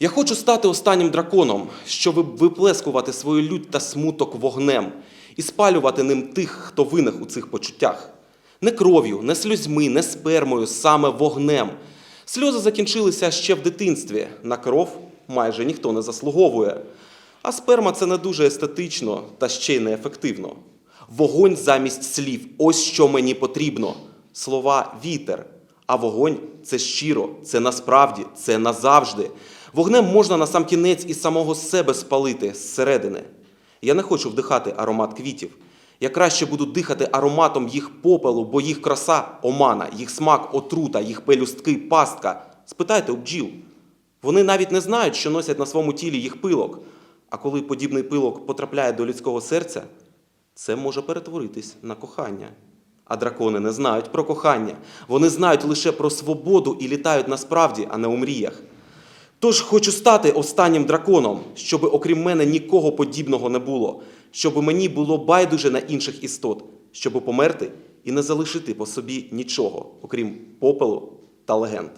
Я хочу стати останнім драконом, щоб виплескувати свою лють та смуток вогнем і спалювати ним тих, хто винних у цих почуттях. Не кров'ю, не сльозьми, не спермою, саме вогнем. Сльози закінчилися ще в дитинстві. На кров майже ніхто не заслуговує. А сперма це не дуже естетично та ще й неефективно. Вогонь замість слів ось що мені потрібно. Слова вітер. А вогонь це щиро, це насправді, це назавжди. Вогнем можна на сам кінець і самого себе спалити зсередини. Я не хочу вдихати аромат квітів. Я краще буду дихати ароматом їх попелу, бо їх краса омана, їх смак отрута, їх пелюстки пастка. Спитайте у бджіл. Вони навіть не знають, що носять на своєму тілі їх пилок. А коли подібний пилок потрапляє до людського серця, це може перетворитись на кохання. А дракони не знають про кохання. Вони знають лише про свободу і літають насправді, а не у мріях. Тож хочу стати останнім драконом, щоб окрім мене нікого подібного не було, щоб мені було байдуже на інших істот, щоб померти і не залишити по собі нічого, окрім попелу та легенд.